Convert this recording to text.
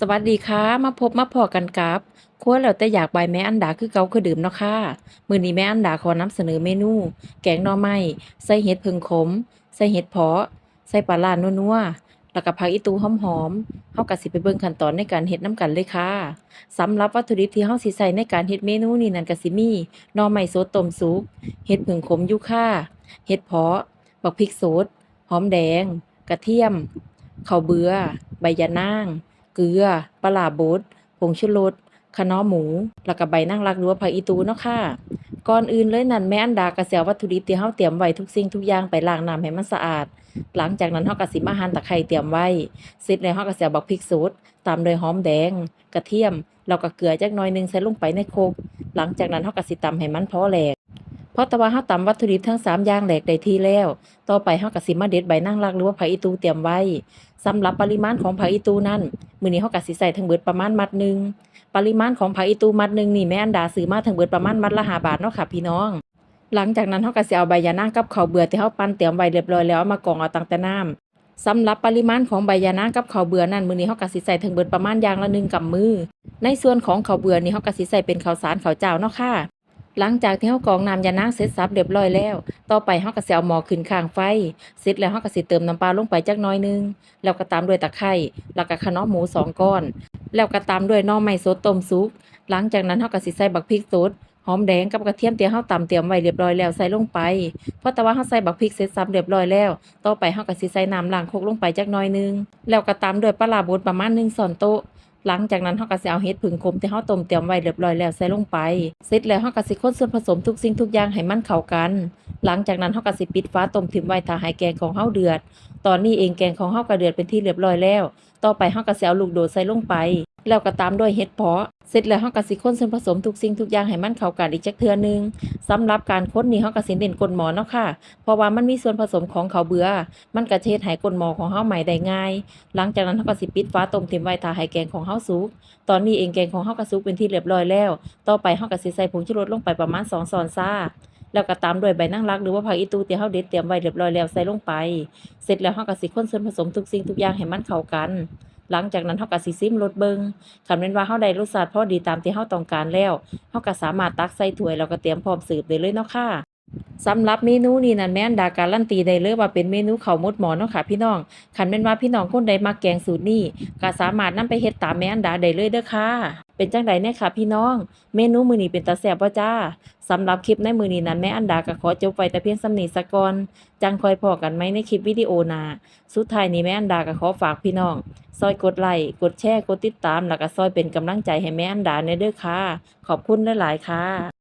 สวัสดีค่ะ มาพบมาพอกันกับครัวแล้วแต่อยากใบแม่อันดาคือเกาคือเดิมเนาะค่ะมื้อนี้แม่อันดาขอนำเสนอเมนู แกงหน่อไม้ใส่เห็ดผึ่งขม ใส่เห็ดเผาะ ใส่ปลาร้านัวๆแล้วก็ผักอีตูหอมๆเฮาก็สิไปเบิ่งขั้นตอนในการเฮ็ดนำกันเลยค่ะสำหรับวัตถุดิบที่เฮาสิใช้ในการเฮ็ดเมนูนี้นั่นก็สิมีหน่อไม้สดต้มสุกเห็ดผึ่งขมยูค่าเห็ดเผาะบักพริกสดหอมแดง กระเทียมข้าวเบื่อใบยะนาง เกลือปลาบดผงชูรสคะน้อหมู แล้วก็ใบนางรักหรือว่าผักอีตูเนาะค่ะ ก่อนอื่นเลยนั่นแม่อันดาก็สิเอาวัตถุดิบที่เฮาเตรียมไว้ทุกสิ่งทุกอย่างไปล้างน้ำให้มันสะอาด หลังจากนั้นเฮาก็สิมาหั่นตะไคร้เตรียมไว้เสร็จแล้วเฮาก็สิเอาบักพริกสดตามด้วยหอมแดง กระเทียมแล้วก็เกลือจักหน่อยหนึงใส่ลงไปในโครกหลังจากนั้นเฮาก็สิตำให้มันพอแหลก เพราะแต่ว่าเฮาตำวัตถุดิบทั้งสามอย่างแหลกได้ที่แล้ว ต่อไปเฮาก็สิมาเด็ดใบนางรักหรือว่าผักอีตูเตรียมไว้สำหรับปริมาณของผักอีตูนั้นมื้อนี้เฮาก็สิใส่ทั้งเบิดประมาณมัดหนึ่งปริมาณของผักอีตูมัดหนึ่งนี่แม่อันดาซื้อมาทั้งเบิดประมาณมัดละ5บาทเนาะค่ะพี่น้อง หลังจากนั้นเฮาก็สิเอาใบยะนางกับข้าวเบื่อที่เฮาปั่นเตรียมไว้เรียบร้อยแล้วเอามากรองเอาตั้งแต่น้ำสำหรับปริมาณของใบยะนางกับข้าวเบื่อนั้นมื้อนี้เฮาก็สิใส่ทั้งเบิดประมาณอย่างละหนึ่งกำมือ ในส่วนของข้าวเบื่อนี่เฮาก็สิใส่เป็นข้าวสารข้าวเจ้าเนาะค่ะ หลังจากที่เฮากรองน้ำยานางเสร็จสับเรียบร้อยแล้ว ต่อไปเฮาก็สิเอาหม้อขึ้นข้างไฟ เสร็จแล้วเฮาก็สิเติมน้ำปลาลงไปจักน่อยหนึง แล้วก็ตามด้วยตะไคร้ แล้วก็คะน้อหมูสองก้อน แล้วก็ตามด้วยน่อไม้สดต้มสุก หลังจากนั้นเฮาก็สิใส่บักพริกสดหอมแดงกับกระเทียมที่เฮาตำเตรียมไว้เรียบร้อยแล้วใส่ลงไปเพราะแต่ว่าเฮาใส่บักพริกเสร็จสับเรียบร้อยแล้ว ต่อไปเฮาก็สิใส่น้ำล้างโคกลงไปจักน่อยหนึง แล้วก็ตามด้วยปลาร้าบดประมาณ1ช้อนโต๊ะ หลังจากนั้นเฮาก็สิเอาเห็ดผึ่งขมที่เฮาต้มเตรียมไว้เรียบร้อยแล้วใส่ลงไป เสร็จแล้วเฮาก็สิคนส่วนผสมทุกสิ่งทุกอย่างให้มันเข้ากัน หลังจากนั้นเฮาก็สิปิดฝาต้มทิ้งไว้ถ้าให้แกงของเฮาเดือด ตอนนี้เองแกงของเฮาก็เดือดเป็นที่เรียบร้อยแล้ว ต่อไปเฮาก็สิเอาลูกโดดใส่ลงไป แล้วก็ตามด้วยเห็ดเผาะ เสร็จแล้วเฮาก็สิคนส่วนผสมทุกสิ่งทุกอย่างให้มันเข้ากันอีกจักเทื่อหนึงสำหรับการคนนี่เฮาก็สิเน้นก้นหมอเนาะค่ะ เพราะว่ามันมีส่วนผสมของข้าวเบื่อมันก็จะเฮ็ดให้ก้นหมอของเฮาไหม้ได้ง่าย หลังจากนั้นเฮาก็สิปิดฝาต้มทิ้งไว้ถ้าให้แกงของเฮาสุก ตอนนี้เองแกงของเฮาก็สุกเป็นที่เรียบร้อยแล้ว ต่อไปเฮาก็สิใส่ผงชูรสลงไปประมาณ2ช้อนชา แล้วก็ตามด้วยใบนั่งรักหรือว่าผักอีตูที่เฮาเด็ดเตรียมไว้เรียบร้อยแล้วใส่ลงไป เสร็จแล้วเฮาก็สิคนส่วนผสมทุกสิ่งทุกอย่างให้มันเข้ากัน หลังจากนั้นเฮาก็สิซิมรสเบิงคันแม่นว่าเฮาได้รสชาติพอดีตามที่เฮาต้องการแล้วเฮาก็สามารถตักใส่ถ้วยแล้วก็เตรียมพร้อมเสิร์ฟได้เลยเนาะค่ะ สำหรับเมนูนี้นั่นแม่อันดาการันตีได้เลยว่าเป็นเมนูข้าวหมดหม้อเนาะค่ะพี่น้อง คันแม่นว่าพี่น้องคนใดมักแกงสูตรนี้ก็สามารถนำไปเฮ็ดตามแม่อันดาได้เลยเด้อค่ะ เป็นจังไดแน่ค่ะพี่น้อง เมนูมื้อนี้เป็นตาแซ่บบ่จ้าสำหรับคลิปในมื้อนี้นั้นแม่อันดาก็ขอจบไว้แต่เพียงส่ำนี้ซะก่อน จังคอยพอกันไหมในคลิปวิดีโอหน้าสุดท้ายนี้แม่อันดาก็ขอฝากพี่น้อง ซอยกดไลค์กดแชร์กดติดตาม แล้วก็ซอยเป็นกำลังใจให้แม่อันดาแหน่เด้อค่ะ ขอบคุณหลายๆค่ะ